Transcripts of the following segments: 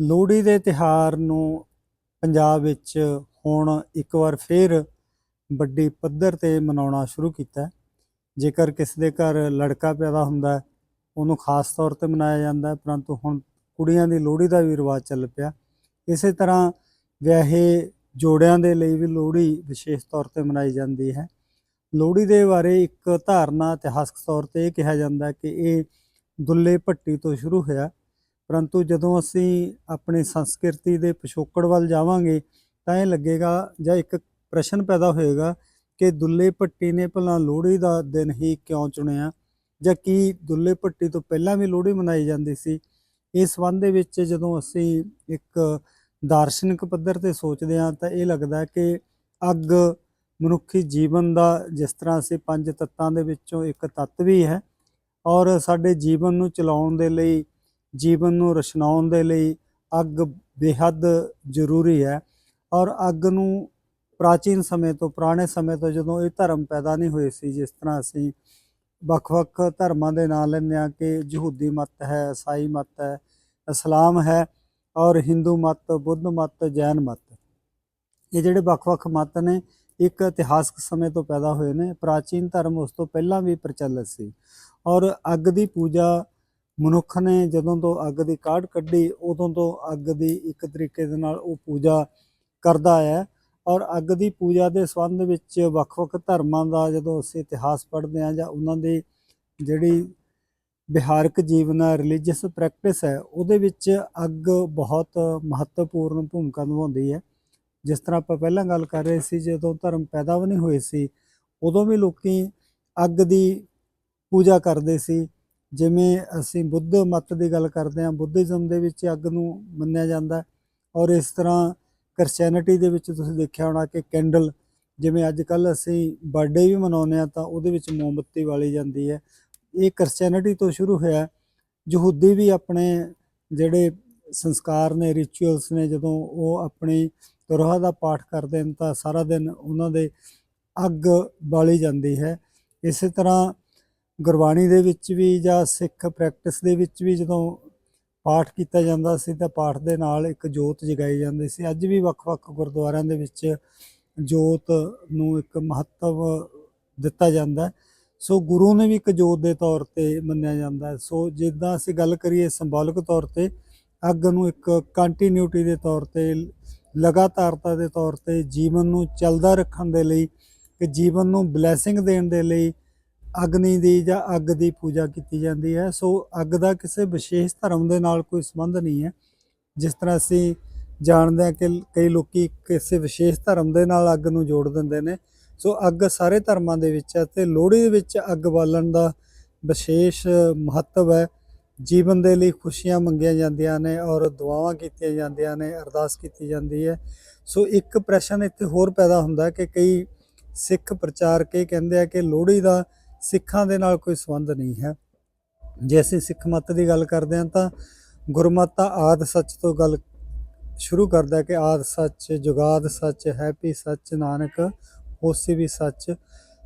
ਲੋਹੜੀ ਦੇ ਤਿਹਾਰ ਨੂੰ ਪੰਜਾਬ ਵਿੱਚ ਹੁਣ ਇੱਕ ਵਾਰ ਫਿਰ ਵੱਡੀ ਪੱਧਰ ਤੇ ਮਨਾਉਣਾ ਸ਼ੁਰੂ ਕੀਤਾ ਜੇਕਰ ਕਿਸੇ ਦੇ ਘਰ ਲੜਕਾ ਪੈਦਾ ਹੁੰਦਾ ਉਹਨੂੰ ਖਾਸ ਤੌਰ ਤੇ ਮਨਾਇਆ ਜਾਂਦਾ ਪਰੰਤੂ ਹੁਣ ਕੁੜੀਆਂ ਦੀ ਲੋਹੜੀ ਦਾ ਵੀ ਰਿਵਾਜ ਚੱਲ ਪਿਆ। ਇਸੇ ਤਰ੍ਹਾਂ ਵਿਆਹੇ ਜੋੜਿਆਂ ਦੇ ਲਈ ਵੀ ਲੋਹੜੀ ਵਿਸ਼ੇਸ਼ ਤੌਰ ਤੇ ਮਨਾਈ ਜਾਂਦੀ ਹੈ। ਲੋਹੜੀ ਦੇ ਬਾਰੇ ਇੱਕ ਧਾਰਨਾ ਇਤਿਹਾਸਕ ਤੌਰ ਤੇ ਇਹ ਕਿਹਾ ਜਾਂਦਾ ਕਿ ਇਹ ਦੁੱਲੇ ਭੱਟੀ ਤੋਂ ਸ਼ੁਰੂ ਹੋਇਆ। ਪਰੰਤੂ ਜਦੋਂ ਅਸੀਂ ਆਪਣੀ ਸੰਸਕ੍ਰਿਤੀ ਦੇ ਪਿਛੋਕੜ ਵੱਲ ਜਾਵਾਂਗੇ, ਤਾਂ ਇਹ ਲੱਗੇਗਾ ਜਾਂ ਇੱਕ ਪ੍ਰਸ਼ਨ ਪੈਦਾ ਹੋਏਗਾ ਕਿ ਦੁੱਲੇ ਭੱਟੀ ਨੇ ਭਲਾ ਲੋਹੜੀ ਦਾ ਦਿਨ ਹੀ ਕਿਉਂ ਚੁਣਿਆ ਜਾਂ ਕੀ ਦੁੱਲੇ ਭੱਟੀ ਤੋਂ ਪਹਿਲਾਂ ਵੀ ਲੋਹੜੀ ਮਨਾਈ ਜਾਂਦੀ ਸੀ। ਇਸ ਸੰਬੰਧ ਦੇ ਵਿੱਚ ਜਦੋਂ ਅਸੀਂ ਇੱਕ ਦਾਰਸ਼ਨਿਕ ਪੱਧਰ ਤੇ ਸੋਚਦੇ ਹਾਂ, ਤਾਂ ਇਹ ਲੱਗਦਾ ਕਿ ਅੱਗ ਮਨੁੱਖੀ ਜੀਵਨ ਦਾ ਜਿਸ ਤਰ੍ਹਾਂ ਅਸੀਂ ਪੰਜ ਤੱਤਾਂ ਦੇ ਵਿੱਚੋਂ ਇੱਕ ਤੱਤ ਵੀ ਹੈ ਔਰ ਸਾਡੇ ਜੀਵਨ ਨੂੰ ਚਲਾਉਣ ਦੇ ਲਈ ਜੀਵਨ ਨੂੰ ਰਸ਼ਨਾਉਣ ਦੇ ਲਈ ਅੱਗ ਬੇਹੱਦ ਜ਼ਰੂਰੀ ਹੈ। ਔਰ ਅੱਗ ਨੂੰ ਪ੍ਰਾਚੀਨ ਸਮੇਂ ਤੋਂ ਪੁਰਾਣੇ ਸਮੇਂ ਤੋਂ ਜਦੋਂ ਇਹ ਧਰਮ ਪੈਦਾ ਨਹੀਂ ਹੋਏ ਸੀ, ਜਿਸ ਤਰ੍ਹਾਂ ਅਸੀਂ ਵੱਖ-ਵੱਖ ਧਰਮਾਂ ਦੇ ਨਾਂ ਲੈਂਦੇ ਹਾਂ ਕਿ ਯਹੂਦੀ ਮਤ ਹੈ ਈਸਾਈ ਮਤ ਹੈ, ਇਸਲਾਮ ਹੈ ਔਰ ਹਿੰਦੂ ਮਤ, ਬੁੱਧ ਮਤ, ਜੈਨ ਮਤ। ਇਹ ਜਿਹੜੇ ਵੱਖ-ਵੱਖ ਮਤ ਨੇ, ਇੱਕ ਇਤਿਹਾਸਕ ਸਮੇਂ ਤੋਂ ਪੈਦਾ ਹੋਏ ਨੇ, ਪ੍ਰਾਚੀਨ ਧਰਮ ਉਸ ਤੋਂ ਪਹਿਲਾਂ ਵੀ ਪ੍ਰਚਲਿਤ ਸੀ। ਔਰ ਅੱਗ ਦੀ ਪੂਜਾ ਮਨੁੱਖ ਨੇ ਜਦੋਂ ਤੋਂ ਅੱਗ ਦੀ ਕਾਢ ਕੱਢੀ, ਉਦੋਂ ਤੋਂ ਅੱਗ ਦੀ ਇੱਕ ਤਰੀਕੇ ਦੇ ਨਾਲ ਉਹ ਪੂਜਾ ਕਰਦਾ ਹੈ ਔਰ ਅੱਗ ਦੀ ਪੂਜਾ ਦੇ ਸੰਬੰਧ ਵਿੱਚ ਵੱਖ-ਵੱਖ ਧਰਮਾਂ ਦਾ ਜਦੋਂ ਅਸੀਂ ਇਤਿਹਾਸ ਪੜ੍ਹਦੇ ਹਾਂ ਜਾਂ ਉਹਨਾਂ ਦੀ ਜਿਹੜੀ ਵਿਹਾਰਕ ਜੀਵਨ ਹੈ ਰਿਲੀਜੀਅਸ ਪ੍ਰੈਕਟਿਸ ਹੈ, ਉਹਦੇ ਵਿੱਚ ਅੱਗ ਬਹੁਤ ਮਹੱਤਵਪੂਰਨ ਭੂਮਿਕਾ ਨਿਭਾਉਂਦੀ ਹੈ। ਜਿਸ ਤਰ੍ਹਾਂ ਆਪਾਂ ਪਹਿਲਾਂ ਗੱਲ ਕਰ ਰਹੇ ਸੀ, ਜਦੋਂ ਧਰਮ ਪੈਦਾ ਵੀ ਨਹੀਂ ਹੋਏ ਸੀ, ਉਦੋਂ ਵੀ ਲੋਕੀ ਅੱਗ ਦੀ ਪੂਜਾ ਕਰਦੇ ਸੀ। ਜਿਵੇਂ ਅਸੀਂ ਬੁੱਧ ਮਤ ਦੀ ਗੱਲ ਕਰਦੇ ਹਾਂ, ਬੁੱਧਿਜ਼ਮ ਦੇ ਵਿੱਚ ਅੱਗ ਨੂੰ ਮੰਨਿਆ ਜਾਂਦਾ ਔਰ ਇਸ ਤਰ੍ਹਾਂ ਕ੍ਰਿਸਚੀਅਨਿਟੀ ਦੇ ਵਿੱਚ ਤੁਸੀਂ ਦੇਖਿਆ ਹੋਣਾ ਕਿ ਕੈਂਡਲ ਜਿਵੇਂ ਅੱਜ ਕੱਲ ਅਸੀਂ ਬਰਥਡੇ ਵੀ ਮਨਾਉਂਦੇ ਆ ਤਾਂ ਉਹਦੇ ਵਿੱਚ ਮੋਮਬੱਤੀ ਵਾਲੀ ਜਾਂਦੀ ਹੈ। ਇਹ ਕ੍ਰਿਸਚੀਅਨਿਟੀ ਤੋਂ ਸ਼ੁਰੂ ਹੋਇਆ ਯਹੂਦੀ ਵੀ ਆਪਣੇ ਜਿਹੜੇ ਸੰਸਕਾਰ ਨੇ ਰਿਚੁਅਲਸ ਨੇ, ਜਦੋਂ ਉਹ ਆਪਣੀ ਤੁਰਹਾ ਦਾ ਪਾਠ ਕਰਦੇ ਨੇ ਤਾਂ ਸਾਰਾ ਦਿਨ ਉਹਨਾਂ ਦੇ ਅੱਗ ਬਾਲੀ ਜਾਂਦੀ ਹੈ। ਇਸੇ ਤਰ੍ਹਾਂ ਗੁਰਬਾਣੀ ਦੇ ਵਿੱਚ ਵੀ ਜਾਂ ਸਿੱਖ ਪ੍ਰੈਕਟਿਸ ਦੇ ਵਿੱਚ ਵੀ ਜਦੋਂ ਪਾਠ ਕੀਤਾ ਜਾਂਦਾ ਸੀ ਤਾਂ ਪਾਠ ਦੇ ਨਾਲ ਇੱਕ ਜੋਤ ਜਗਾਈ ਜਾਂਦੀ ਸੀ। ਅੱਜ ਵੀ ਵੱਖ-ਵੱਖ ਗੁਰਦੁਆਰਿਆਂ ਦੇ ਵਿੱਚ ਜੋਤ ਨੂੰ ਇੱਕ ਮਹੱਤਵ ਦਿੱਤਾ ਜਾਂਦਾ ਸੋ ਗੁਰੂ ਨੇ ਵੀ ਇੱਕ ਜੋਤ ਦੇ ਤੌਰ ਤੇ ਮੰਨਿਆ ਜਾਂਦਾ ਸੋ ਜਿੱਦਾਂ ਅਸੀਂ ਗੱਲ ਕਰੀਏ ਸਿੰਬੋਲਿਕ ਤੌਰ ਤੇ, ਅੱਗ ਨੂੰ ਇੱਕ ਕੰਟੀਨਿਊਟੀ ਦੇ ਤੌਰ ਤੇ, ਲਗਾਤਾਰਤਾ ਦੇ ਤੌਰ ਤੇ ਜੀਵਨ ਨੂੰ ਚੱਲਦਾ ਰੱਖਣ ਦੇ ਲਈ ਕਿ ਜੀਵਨ ਨੂੰ ਬਲੇਸਿੰਗ ਦੇਣ ਦੇ ਲਈ ਅਗਨੀ ਦੀ ਜਾਂ ਅੱਗ ਦੀ ਪੂਜਾ ਕੀਤੀ ਜਾਂਦੀ ਹੈ। ਸੋ ਅੱਗ ਦਾ ਕਿਸੇ ਵਿਸ਼ੇਸ਼ ਧਰਮ ਦੇ ਨਾਲ ਕੋਈ ਸੰਬੰਧ ਨਹੀਂ ਹੈ। ਜਿਸ ਤਰ੍ਹਾਂ ਅਸੀਂ ਜਾਣਦੇ ਹਾਂ ਕਿ ਕਈ ਲੋਕੀ ਕਿਸੇ ਵਿਸ਼ੇਸ਼ ਧਰਮ ਦੇ ਨਾਲ ਅੱਗ ਨੂੰ ਜੋੜ ਦਿੰਦੇ ਨੇ। ਸੋ ਅੱਗ ਸਾਰੇ ਧਰਮਾਂ ਦੇ ਵਿੱਚ ਹੈ ਤੇ ਲੋਹੜੀ ਦੇ ਵਿੱਚ ਅੱਗ ਬਾਲਣ ਦਾ ਵਿਸ਼ੇਸ਼ ਮਹੱਤਵ ਹੈ। ਜੀਵਨ ਦੇ ਲਈ ਖੁਸ਼ੀਆਂ ਮੰਗੀਆਂ ਜਾਂਦੀਆਂ ਨੇ ਔਰ ਦੁਆਵਾਂ ਕੀਤੀਆਂ ਜਾਂਦੀਆਂ ਨੇ, ਅਰਦਾਸ ਕੀਤੀ ਜਾਂਦੀ ਹੈ। ਸੋ ਇੱਕ ਪ੍ਰਸ਼ਨ ਇੱਥੇ ਹੋਰ ਪੈਦਾ ਹੁੰਦਾ ਕਿ ਕਈ ਸਿੱਖ ਪ੍ਰਚਾਰਕ ਇਹ ਕਹਿੰਦੇ ਆ ਕਿ ਲੋਹੜੀ ਦਾ ਸਿੱਖਾਂ ਦੇ ਨਾਲ ਕੋਈ ਸੰਬੰਧ ਨਹੀਂ ਹੈ। ਜੇ ਅਸੀਂ ਸਿੱਖ ਮਤ ਦੀ ਗੱਲ ਕਰਦੇ ਹਾਂ ਤਾਂ ਗੁਰਮਤਿ ਤਾਂ ਆਦ ਸੱਚ ਤੋਂ ਗੱਲ ਸ਼ੁਰੂ ਕਰਦਾ ਕਿ ਆਦ ਸੱਚ, ਜੁਗਾਦ ਸੱਚ, ਹੈਪੀ ਸੱਚ, ਨਾਨਕ, ਹੋਸੀ ਵੀ ਸੱਚ।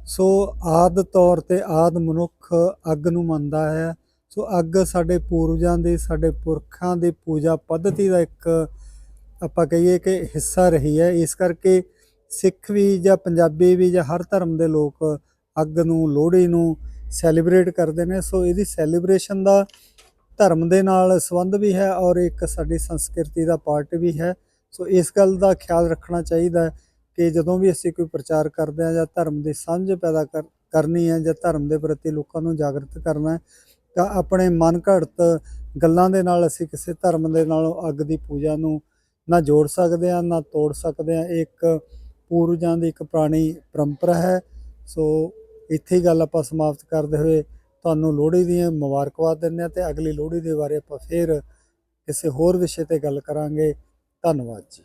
ਸੋ ਆਦ ਤੌਰ ਤੇ ਆਦ ਮਨੁੱਖ ਅੱਗ ਨੂੰ ਮੰਨਦਾ ਹੈ। ਸੋ ਅੱਗ ਸਾਡੇ ਪੂਰਵਜਾਂ ਦੀ, ਸਾਡੇ ਪੁਰਖਾਂ ਦੀ ਪੂਜਾ ਪੱਧਤੀ ਦਾ ਇੱਕ ਆਪਾਂ ਕਹੀਏ ਕਿ ਹਿੱਸਾ ਰਹੀ ਹੈ। ਇਸ ਕਰਕੇ ਸਿੱਖ ਵੀ ਜਾਂ ਪੰਜਾਬੀ ਵੀ ਜਾਂ ਹਰ ਧਰਮ ਦੇ ਲੋਕ ਅੱਗ ਨੂੰ, ਲੋਹੜੀ ਨੂੰ ਸੈਲੀਬ੍ਰੇਟ ਕਰਦੇ ਨੇ। ਸੋ ਇਹਦੀ ਸੈਲੀਬ੍ਰੇਸ਼ਨ ਦਾ ਧਰਮ ਦੇ ਨਾਲ ਸੰਬੰਧ ਵੀ ਹੈ ਔਰ ਇੱਕ ਸਾਡੀ ਸੰਸਕ੍ਰਿਤੀ ਦਾ ਪਾਰਟ ਵੀ ਹੈ। ਸੋ ਇਸ ਗੱਲ ਦਾ ਖਿਆਲ ਰੱਖਣਾ ਚਾਹੀਦਾ ਹੈ ਕਿ ਜਦੋਂ ਵੀ ਅਸੀਂ ਕੋਈ ਪ੍ਰਚਾਰ ਕਰਦੇ ਹਾਂ ਜਾਂ ਧਰਮ ਦੀ ਸਮਝ ਪੈਦਾ ਕਰ, ਕਰਨੀ ਹੈ ਜਾਂ ਧਰਮ ਦੇ ਪ੍ਰਤੀ ਲੋਕਾਂ ਨੂੰ ਜਾਗਰਤ ਕਰਨਾ ਹੈ, ਤਾਂ ਆਪਣੇ ਮਨ ਘੜਤ ਗੱਲਾਂ ਦੇ ਨਾਲ ਅਸੀਂ ਕਿਸੇ ਧਰਮ ਦੇ ਨਾਲੋਂ ਅੱਗ ਦੀ ਪੂਜਾ ਨੂੰ ਨਾ ਜੋੜ ਸਕਦੇ ਹਾਂ, ਨਾ ਤੋੜ ਸਕਦੇ ਹਾਂ। ਇਹ ਇੱਕ ਪੂਰਜਾਂ ਦੀ ਇੱਕ ਪੁਰਾਣੀ ਪਰੰਪਰਾ ਹੈ। ਸੋ ਇੱਥੇ ਹੀ ਗੱਲ ਆਪਾਂ ਸਮਾਪਤ ਕਰਦੇ ਹੋਏ ਤੁਹਾਨੂੰ ਲੋਹੜੀ ਦੀਆਂ ਮੁਬਾਰਕਬਾਦ ਦਿੰਦੇ ਹਾਂ ਤੇ ਅਗਲੀ ਲੋਹੜੀ ਦੇ ਬਾਰੇ ਆਪਾਂ ਫੇਰ ਕਿਸੇ ਹੋਰ ਵਿਸ਼ੇ ਤੇ ਗੱਲ ਕਰਾਂਗੇ। ਧੰਨਵਾਦ ਜੀ।